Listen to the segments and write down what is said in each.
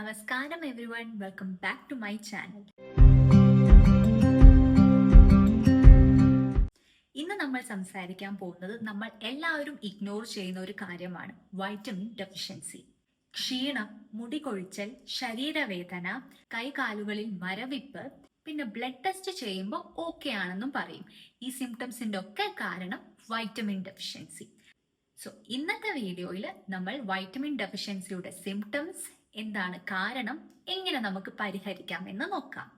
നമസ്കാരം everyone welcome back to my channel ഇന്ന് നമ്മൾ സംസാരിക്കാൻ പോകുന്നത് നമ്മൾ എല്ലാവരും ഇഗ്നോർ ചെയ്യുന്ന ഒരു കാര്യമാണ് വൈറ്റമിൻ ഡെഫിഷ്യൻസി ക്ഷീണം മുടി കൊഴിച്ചൽ ശരീരവേദന കൈകാലുകളിൽ മരവിപ്പ് പിന്നെ ബ്ലഡ് ടെസ്റ്റ് ചെയ്യുമ്പോൾ ഓക്കെ ആണെന്നും പറയും. ഈ സിംറ്റംസിന്റെ ഒക്കെ കാരണം വൈറ്റമിൻ ഡെഫിഷ്യൻസി സോ ഇന്നത്തെ വീഡിയോയിൽ നമ്മൾ വൈറ്റമിൻ ഡെഫിഷ്യൻസിയുടെ സിംറ്റംസ് എന്താണ് കാരണം? എങ്ങനെ നമുക്ക് പരിഹരിക്കാം എന്ന് നോക്കാം.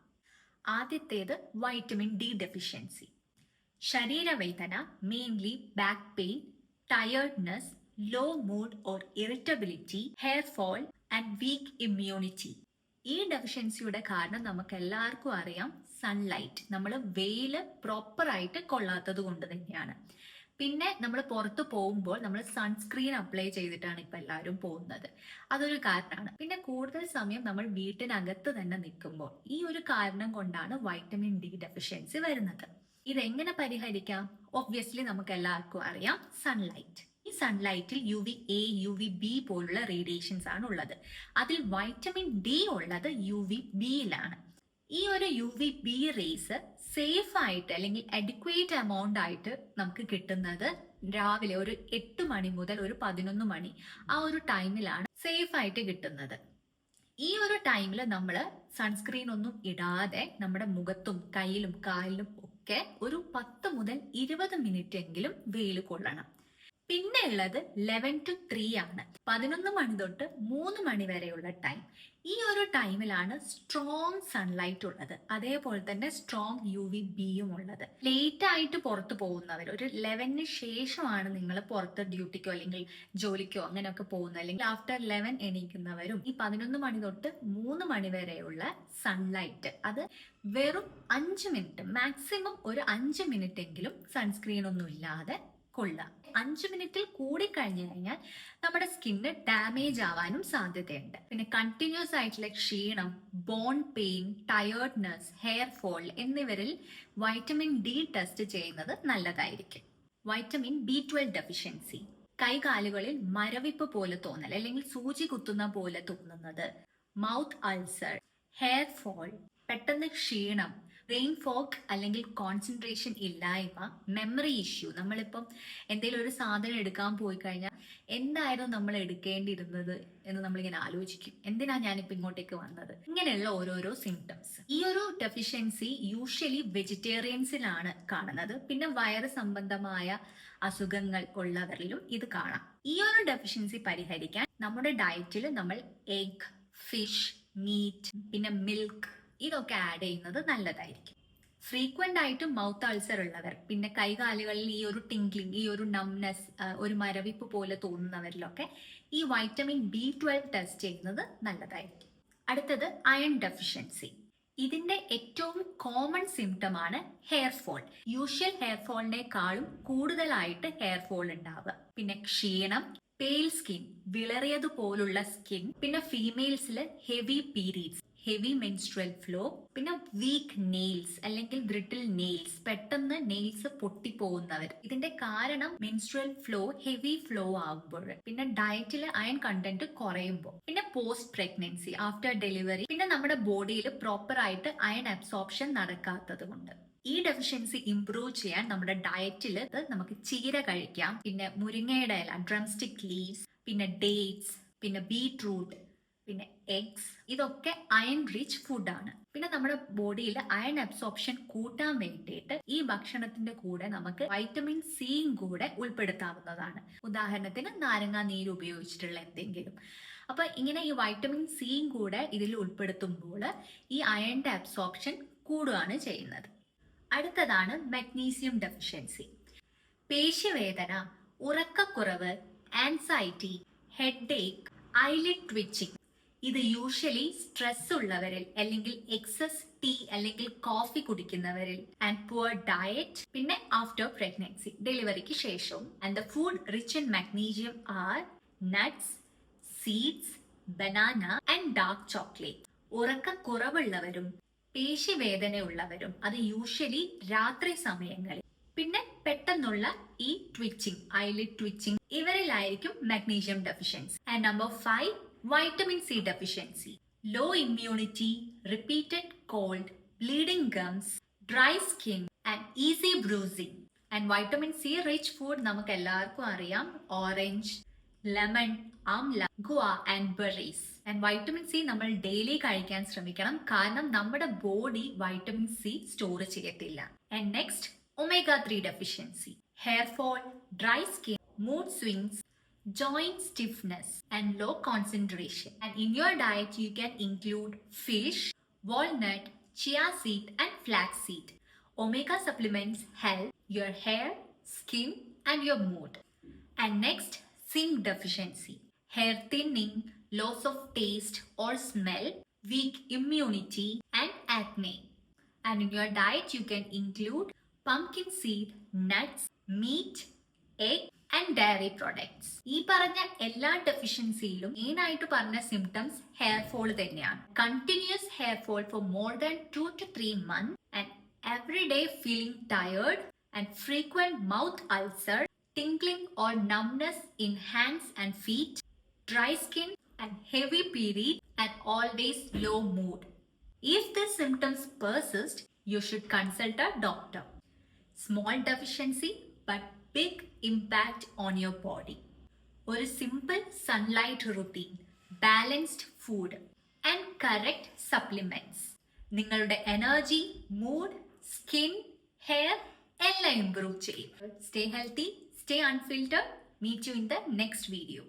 ആദ്യത്തേത് vitamin D deficiency ശരീരവേദന mainly back pain tiredness low mood or irritability hair fall and weak immunity ഈ ഡെഫിഷ്യൻസിയുടെ കാരണം നമുക്ക് എല്ലാവർക്കും അറിയാം സൺലൈറ്റ് നമ്മൾ വെയിൽ പ്രോപ്പറായിട്ട് കൊള്ളാത്തത് കൊണ്ട് തന്നെയാണ്. പിന്നെ നമ്മൾ പുറത്ത് പോകുമ്പോൾ നമ്മൾ സൺസ്ക്രീൻ അപ്ലൈ ചെയ്തിട്ടാണ് ഇപ്പൊ എല്ലാവരും പോകുന്നത്. അതൊരു കാരണമാണ്. പിന്നെ കൂടുതൽ സമയം നമ്മൾ വീട്ടിനകത്ത് തന്നെ നിൽക്കുമ്പോൾ ഈ ഒരു കാരണം കൊണ്ടാണ് വൈറ്റമിൻ ഡി ഡെഫിഷ്യൻസി വരുന്നത്. ഇതെങ്ങനെ പരിഹരിക്കാം? ഒബ്വിയസ്ലി നമുക്ക് എല്ലാവർക്കും അറിയാം സൺലൈറ്റ് ഈ സൺലൈറ്റിൽ U V A U V B പോലുള്ള റേഡിയേഷൻസ് ആണ് ഉള്ളത്. അതിൽ വൈറ്റമിൻ ഡി ഉള്ളത് യു വി ബിയിലാണ് ഈ ഒരു U V B rays safe ആയിട്ട് അല്ലെങ്കിൽ അഡിക്വേറ്റ് എമൗണ്ട് ആയിട്ട് നമുക്ക് കിട്ടുന്നത് രാവിലെ ഒരു എട്ട് മണി മുതൽ ഒരു പതിനൊന്ന് മണി ആ ഒരു ടൈമിലാണ് സേഫ് ആയിട്ട് കിട്ടുന്നത്. ഈ ഒരു ടൈമിൽ നമ്മൾ സൺസ്ക്രീൻ ഒന്നും ഇടാതെ നമ്മുടെ മുഖത്തും കയ്യിലും കാലിലും ഒക്കെ ഒരു പത്ത് മുതൽ ഇരുപത് മിനിറ്റ് എങ്കിലും വെയിൽ കൊള്ളണം. പിന്നെ ഉള്ളത് ലെവൻ ടു ത്രീ ആണ്. പതിനൊന്ന് മണി തൊട്ട് മൂന്ന് മണി വരെയുള്ള ടൈം ഈ ഒരു ടൈമിലാണ് സ്ട്രോങ് സൺലൈറ്റ് ഉള്ളത്. അതേപോലെ തന്നെ സ്ട്രോങ് യു വി ബിയും ഉള്ളത്. ലേറ്റ് ആയിട്ട് പുറത്ത് പോകുന്നവർ ഒരു ലെവനിന് ശേഷമാണ് നിങ്ങൾ പുറത്ത് ഡ്യൂട്ടിക്കോ അല്ലെങ്കിൽ ജോലിക്കോ അങ്ങനെയൊക്കെ പോകുന്നത്. അല്ലെങ്കിൽ ആഫ്റ്റർ ലെവൻ എണീക്കുന്നവരും ഈ പതിനൊന്ന് മണി തൊട്ട് മൂന്ന് മണി വരെയുള്ള സൺലൈറ്റ് അത് വെറും അഞ്ച് മിനിറ്റ് മാക്സിമം ഒരു അഞ്ച് മിനിറ്റ് എങ്കിലും സൺസ്ക്രീൻ ഒന്നും ഇല്ലാതെ കൊള്ളുക. അഞ്ച് മിനിറ്റിൽ കൂടി കഴിഞ്ഞു കഴിഞ്ഞാൽ നമ്മുടെ സ്കിന്ന് ഡാമേജ് ആവാനും സാധ്യതയുണ്ട്. പിന്നെ കണ്ടിന്യൂസ് ആയിട്ടുള്ള ക്ഷീണം bone pain tiredness hair fall എന്നിവരിൽ വൈറ്റമിൻ ഡി ടെസ്റ്റ് ചെയ്യുന്നത് നല്ലതായിരിക്കും. Vitamin B twelve deficiency. കൈകാലുകളിൽ മരവിപ്പ് പോലെ തോന്നൽ അല്ലെങ്കിൽ സൂചി കുത്തുന്ന പോലെ തോന്നുന്നത് മൗത്ത് അൾസർ ഹെയർ ഫോൾ പെട്ടെന്ന് ക്ഷീണം ബ്രെയിൻ ഫോക്ക് അല്ലെങ്കിൽ കോൺസെൻട്രേഷൻ ഇല്ലായ്മ മെമ്മറി ഇഷ്യൂ നമ്മളിപ്പം എന്തെങ്കിലും ഒരു സാധനം എടുക്കാൻ പോയി കഴിഞ്ഞാൽ എന്തായിരുന്നു നമ്മൾ എടുക്കേണ്ടിയിരുന്നത് എന്ന് നമ്മളിങ്ങനെ ആലോചിക്കും. എന്തിനാ ഞാനിപ്പോൾ ഇങ്ങോട്ടേക്ക് വന്നത്? ഇങ്ങനെയുള്ള ഓരോരോ സിംറ്റംസ് ഈ ഒരു ഡെഫിഷ്യൻസി യൂഷ്വലി വെജിറ്റേറിയൻസിലാണ് കാണുന്നത്. പിന്നെ വയറ് സംബന്ധമായ അസുഖങ്ങൾ ഉള്ളവരിലും ഇത് കാണാം. ഈ ഒരു ഡെഫിഷ്യൻസി പരിഹരിക്കാൻ നമ്മുടെ ഡയറ്റിൽ നമ്മൾ എഗ് ഫിഷ് മീറ്റ് പിന്നെ മിൽക്ക് ഇതൊക്കെ ആഡ് ചെയ്യുന്നത് നല്ലതായിരിക്കും. ഫ്രീക്വന്റ് ആയിട്ട് മൗത്ത് അൾസർ ഉള്ളവർ പിന്നെ കൈകാലുകളിൽ ഈ ഒരു ടിങ്ക്ലിംഗ് ഈ ഒരു നംനെസ് ഒരു മരവിപ്പ് പോലെ തോന്നുന്നവരിലൊക്കെ ഈ വൈറ്റമിൻ ബി ട്വൽവ് ടെസ്റ്റ് ചെയ്യുന്നത് നല്ലതായിരിക്കും. അടുത്തത് അയൺ ഡെഫിഷ്യൻസി ഇതിന്റെ ഏറ്റവും കോമൺ സിംറ്റം ആണ് ഹെയർ ഫോൾ യൂഷ്വൽ ഹെയർ ഫോളിനേക്കാളും കൂടുതലായിട്ട് ഹെയർ ഫോൾ ഉണ്ടാവുക. പിന്നെ ക്ഷീണം പെയിൽ സ്കിൻ വിളറിയതുപോലുള്ള സ്കിൻ പിന്നെ ഫീമെയിൽസിൽ heavy periods heavy menstrual flow പിന്നെ വീക്ക് നെയിൽസ് അല്ലെങ്കിൽ ബ്രിട്ടിൽ നെയിൽസ് പെട്ടെന്ന് നെയിൽസ് പൊട്ടിപ്പോകുന്നവർ. ഇതിന്റെ കാരണം മെൻസ്ട്രൽ ഫ്ലോ ഹെവി ഫ്ലോ ആകുമ്പോൾ പിന്നെ ഡയറ്റിൽ അയൺ കണ്ടന്റ് കുറയുമ്പോൾ. പിന്നെ പോസ്റ്റ് പ്രഗ്നൻസി ആഫ്റ്റർ ഡെലിവറി പിന്നെ നമ്മുടെ ബോഡിയിൽ പ്രോപ്പർ ആയിട്ട് അയൺ അബ്സോർപ്ഷൻ നടക്കാത്തത് കൊണ്ട്. ഈ ഡെഫിഷ്യൻസി ഇംപ്രൂവ് ചെയ്യാൻ നമ്മുടെ ഡയറ്റിൽ നമുക്ക് ചീര കഴിക്കാം. പിന്നെ മുരിങ്ങയുടെ ഇല ഡ്രംസ്റ്റിക് ലീവ്സ് പിന്നെ ഡേറ്റ്സ് പിന്നെ ബീട്രൂട്ട് പിന്നെ എഗ്സ് ഇതൊക്കെ അയൺ റിച്ച് ഫുഡാണ് പിന്നെ നമ്മുടെ ബോഡിയിൽ അയൺ അബ്സോർപ്ഷൻ കൂട്ടാൻ വേണ്ടിയിട്ട് ഈ ഭക്ഷണത്തിന്റെ കൂടെ നമുക്ക് വൈറ്റമിൻ സിയും കൂടെ ഉൾപ്പെടുത്താവുന്നതാണ്. ഉദാഹരണത്തിന് നാരങ്ങ നീര് ഉപയോഗിച്ചിട്ടുള്ള എന്തെങ്കിലും. അപ്പൊ ഇങ്ങനെ ഈ വൈറ്റമിൻ സിയും കൂടെ ഇതിൽ ഉൾപ്പെടുത്തുമ്പോൾ ഈ അയണിന്റെ അബ്സോർപ്ഷൻ കൂടുകയാണ് ചെയ്യുന്നത്. അടുത്തതാണ് മഗ്നീസിയം ഡെഫിഷ്യൻസി പേശിവേദന ഉറക്കക്കുറവ് anxiety headache eyelid twitching ഇത് യൂഷ്വലി സ്ട്രെസ് ഉള്ളവരിൽ അല്ലെങ്കിൽ എക്സസ് ടീ അല്ലെങ്കിൽ കോഫി കുടിക്കുന്നവരിൽ. ആൻഡ് പുവർ ഡയറ്റ് പിന്നെ ആഫ്റ്റർ പ്രഗ്നൻസി ഡെലിവറിക്ക് ശേഷവും. And the food rich in magnesium are nuts seeds banana and dark chocolate ഉറക്കക്കുറവുള്ളവരും പേശിവേദനയുള്ളവരും അത് യൂഷ്വലി രാത്രി സമയങ്ങളിൽ. പിന്നെ പെട്ടെന്നുള്ള ഈ twitching eyelid twitching ഇവരിലായിരിക്കും magnesium deficiency and number five vitamin C deficiency low immunity repeated cold, bleeding gums dry skin and easy bruising. And vitamin C rich food നമുക്ക് എല്ലാവർക്കും അറിയാം. Orange lemon amla guava and berries and vitamin C നമ്മൾ daily കഴിക്കാൻ ശ്രമിക്കണം. കാരണം നമ്മുടെ body vitamin C store ചെയ്യത്തില്ല. And next omega three deficiency hair fall dry skin mood swings joint stiffness and low concentration. And in your diet, you can include fish, walnut, chia seed, and flax seed. Omega supplements help your hair, skin, and your mood. And next, zinc deficiency, hair thinning, loss of taste or smell, weak immunity, and acne. And in your diet, you can include pumpkin seed, nuts, meat, egg and dairy products ഈ പറഞ്ഞ എല്ലാ ഡെഫിഷ്യൻസിയിലും main ആയിട്ട് പറഞ്ഞ symptoms hair fall തന്നെയാണ് continuous hair fall for more than two to three month and every day feeling tired and frequent mouth ulcer tingling or numbness in hands and feet, dry skin and heavy period and always low mood. If these symptoms persist, you should consult a doctor. Small deficiency but big impact on your body ഒരു simple sunlight routine balanced food and correct supplements നിങ്ങളുടെ energy mood skin hair എല്ലാം improve ചെയ്യും. Stay healthy stay unfiltered meet you in the next video